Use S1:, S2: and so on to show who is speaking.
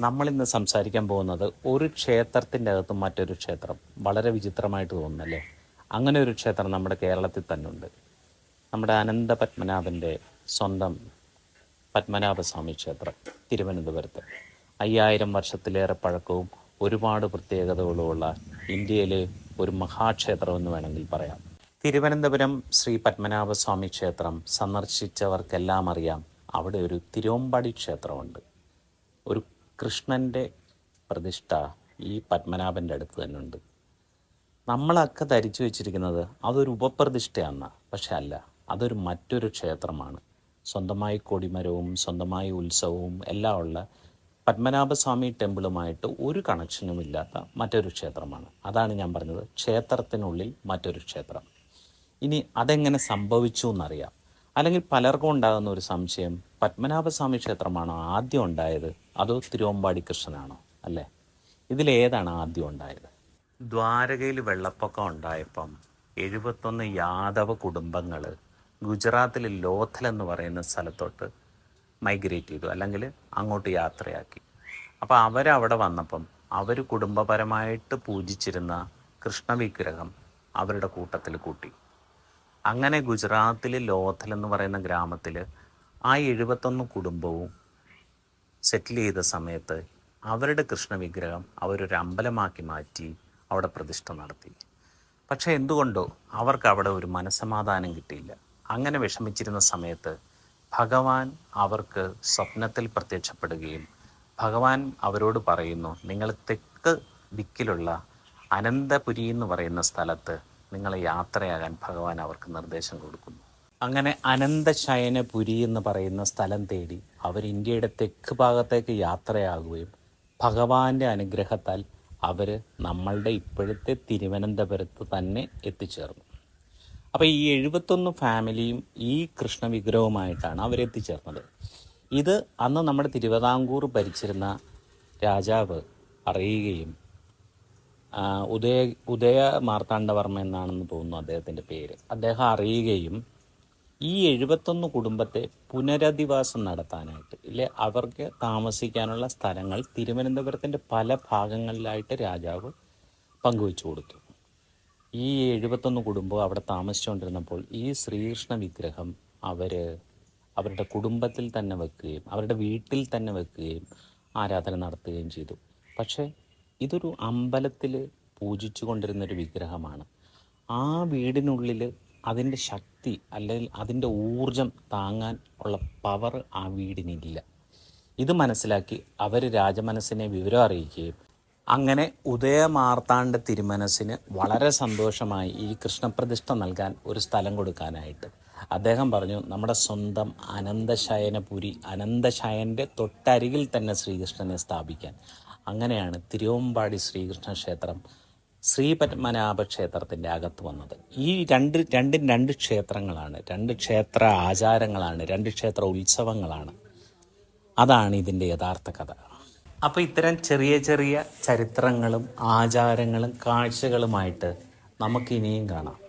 S1: നമ്മളിന്ന് സംസാരിക്കാൻ പോകുന്നത് ഒരു ക്ഷേത്രത്തിന്റെ അകത്ത് മറ്റൊരു ക്ഷേത്രം. വളരെ വിചിത്രമായിട്ട് തോന്നുന്നല്ലേ? അങ്ങനെ ഒരു ക്ഷേത്രം നമ്മുടെ കേരളത്തിൽ തന്നെ ഉണ്ട് നമ്മുടെ അനന്ത പത്മനാഭന്റെ സ്വന്തം പത്മനാഭസ്വാമി ക്ഷേത്രം തിരുവനന്തപുരത്ത്. അയ്യായിരം വർഷത്തിലേറെ പഴക്കവും ഒരുപാട് പ്രത്യേകതകളുമുള്ള ഇന്ത്യയിലെ ഒരു മഹാക്ഷേത്രം എന്ന് വേണമെങ്കിൽ പറയാം. തിരുവനന്തപുരം ശ്രീ പത്മനാഭസ്വാമി ക്ഷേത്രം സന്ദർശിച്ചവർക്കെല്ലാം അറിയാം അവിടെ ഒരു തിരുവമ്പാടി ക്ഷേത്രമുണ്ട്. ഒരു കൃഷ്ണന്റെ പ്രതിഷ്ഠ ഈ പത്മനാഭന്റെ അടുത്ത് തന്നെ ഉണ്ട് നമ്മളൊക്കെ ധരിച്ചു വെച്ചിരിക്കുന്നത് അതൊരു ഉപപ്രതിഷ്ഠയാണ് പക്ഷെ അല്ല അതൊരു മറ്റൊരു ക്ഷേത്രമാണ്. സ്വന്തമായി കൊടിമരവും സ്വന്തമായി ഉത്സവവും എല്ലാം ഉള്ള പത്മനാഭസ്വാമി ടെമ്പിളുമായിട്ട് ഒരു കണക്ഷനും ഇല്ലാത്ത മറ്റൊരു ക്ഷേത്രമാണ്. അതാണ് ഞാൻ പറഞ്ഞത്. ക്ഷേത്രത്തിനുള്ളിൽ മറ്റൊരു ക്ഷേത്രം. ഇനി അതെങ്ങനെ സംഭവിച്ചു എന്നറിയാം. അല്ലെങ്കിൽ പലർക്കും ഉണ്ടാകുന്ന ഒരു സംശയം പത്മനാഭസ്വാമി ക്ഷേത്രമാണോ ആദ്യം ഉണ്ടായത്? അതോ തിരുവമ്പാടി കൃഷ്ണനാണോ അല്ലേ? ഇതിലേതാണ് ആദ്യം ഉണ്ടായത്? ദ്വാരകയിൽ വെള്ളപ്പൊക്കം ഉണ്ടായപ്പം എഴുപത്തൊന്ന് യാദവ കുടുംബങ്ങൾ ഗുജറാത്തിലെ ലോഥൽ എന്ന് പറയുന്ന സ്ഥലത്തോട്ട് മൈഗ്രേറ്റ് ചെയ്തു അല്ലെങ്കിൽ അങ്ങോട്ട് യാത്രയാക്കി. അപ്പോൾ അവരവിടെ വന്നപ്പം അവർ കുടുംബപരമായിട്ട് പൂജിച്ചിരുന്ന കൃഷ്ണവിഗ്രഹം അവരുടെ കൂട്ടത്തിൽ കൂട്ടി. അങ്ങനെ ഗുജറാത്തിലെ ലോഥൽ എന്ന് പറയുന്ന ഗ്രാമത്തിൽ ആ എഴുപത്തൊന്ന് കുടുംബവും സെറ്റിൽ ചെയ്ത സമയത്ത് അവരുടെ കൃഷ്ണവിഗ്രഹം അവരൊരു അമ്പലമാക്കി മാറ്റി അവിടെ പ്രതിഷ്ഠ നടത്തി. പക്ഷേ എന്തുകൊണ്ടോ അവർക്ക് അവിടെ ഒരു മനസ്സമാധാനം കിട്ടിയില്ല. അങ്ങനെ വിഷമിച്ചിരുന്ന സമയത്ത് ഭഗവാൻ അവർക്ക് സ്വപ്നത്തിൽ പ്രത്യക്ഷപ്പെടുകയും ഭഗവാൻ അവരോട് പറയുന്നു നിങ്ങൾ തെക്ക് ദിക്കിലുള്ള അനന്തപുരി എന്ന് പറയുന്ന സ്ഥലത്ത് നിങ്ങളെ യാത്രയാകാൻ ഭഗവാൻ അവർക്ക് നിർദ്ദേശം കൊടുക്കുന്നു. അങ്ങനെ അനന്തശയനപുരി എന്ന് പറയുന്ന സ്ഥലം തേടി അവർ ഇന്ത്യയുടെ തെക്ക് ഭാഗത്തേക്ക് യാത്രയാകുകയും ഭഗവാന്റെ അനുഗ്രഹത്താൽ അവർ നമ്മളുടെ ഇപ്പോഴത്തെ തിരുവനന്തപുരത്ത് തന്നെ എത്തിച്ചേർന്നു. അപ്പോൾ ഈ എഴുപത്തൊന്ന് ഫാമിലിയും ഈ കൃഷ്ണ വിഗ്രഹവുമായിട്ടാണ് അവരെത്തിച്ചേർന്നത് ഇത് അന്ന് നമ്മുടെ തിരുവിതാംകൂർ ഭരിച്ചിരുന്ന രാജാവ് അറിയുകയും ഉദയ ഉദയ മാർത്താണ്ഡവർമ്മ എന്നാണെന്ന് തോന്നുന്നു അദ്ദേഹത്തിന്റെ പേര്. അദ്ദേഹം അറിയുകയും ഈ എഴുപത്തൊന്ന് കുടുംബത്തെ പുനരധിവാസം നടത്താനായിട്ട് ഇല്ലെ? അവർക്ക് താമസിക്കാനുള്ള സ്ഥലങ്ങൾ തിരുവനന്തപുരത്തിന്റെ പല ഭാഗങ്ങളിലായിട്ട് രാജാവ് പങ്കുവെച്ചു കൊടുത്തു. ഈ എഴുപത്തൊന്ന് കുടുംബം അവിടെ താമസിച്ചുകൊണ്ടിരുന്നപ്പോൾ ഈ ശ്രീകൃഷ്ണ വിഗ്രഹം അവർ അവരുടെ കുടുംബത്തിൽ തന്നെ വെക്കുകയും അവരുടെ വീട്ടിൽ തന്നെ വെക്കുകയും ആരാധന നടത്തുകയും ചെയ്തു. പക്ഷേ ഇതൊരു അമ്പലത്തിൽ പൂജിച്ചു കൊണ്ടിരുന്നൊരു വിഗ്രഹമാണ്. ആ വീടിനുള്ളിൽ അതിന്റെ ശക്തി അല്ലെങ്കിൽ അതിന്റെ ഊർജം താങ്ങാൻ ഉള്ള പവർ ആ വീടിനില്ല. ഇത് മനസ്സിലാക്കി അവർ രാജമനസ്സിനെ വിവരം അറിയിക്കുകയും അങ്ങനെ ഉദയമാർത്താണ്ഡ തിരുമനസ്സിന് വളരെ സന്തോഷമായി ഈ കൃഷ്ണപ്രതിഷ്ഠ നൽകാൻ ഒരു സ്ഥലം കൊടുക്കാനായിട്ട്. അദ്ദേഹം പറഞ്ഞു നമ്മുടെ സ്വന്തം അനന്തശയനപുരി അനന്തശയന്റെ തൊട്ടരികിൽ തന്നെ ശ്രീകൃഷ്ണനെ സ്ഥാപിക്കാൻ. അങ്ങനെയാണ് തിരുവമ്പാടി ശ്രീകൃഷ്ണ ക്ഷേത്രം ശ്രീ പത്മനാഭ ക്ഷേത്രത്തിന്റെ അകത്ത് വന്നത്. ഈ രണ്ട് രണ്ടും രണ്ട് ക്ഷേത്രങ്ങളാണ്. രണ്ട് ക്ഷേത്ര ആചാരങ്ങളാണ്. രണ്ട് ക്ഷേത്ര ഉത്സവങ്ങളാണ്. അതാണ് ഇതിന്റെ യഥാർത്ഥ കഥ. അപ്പോൾ ഇത്തരം ചെറിയ ചെറിയ ചരിത്രങ്ങളും ആചാരങ്ങളും കാഴ്ചകളുമായിട്ട് നമുക്കിനിയും കാണാം.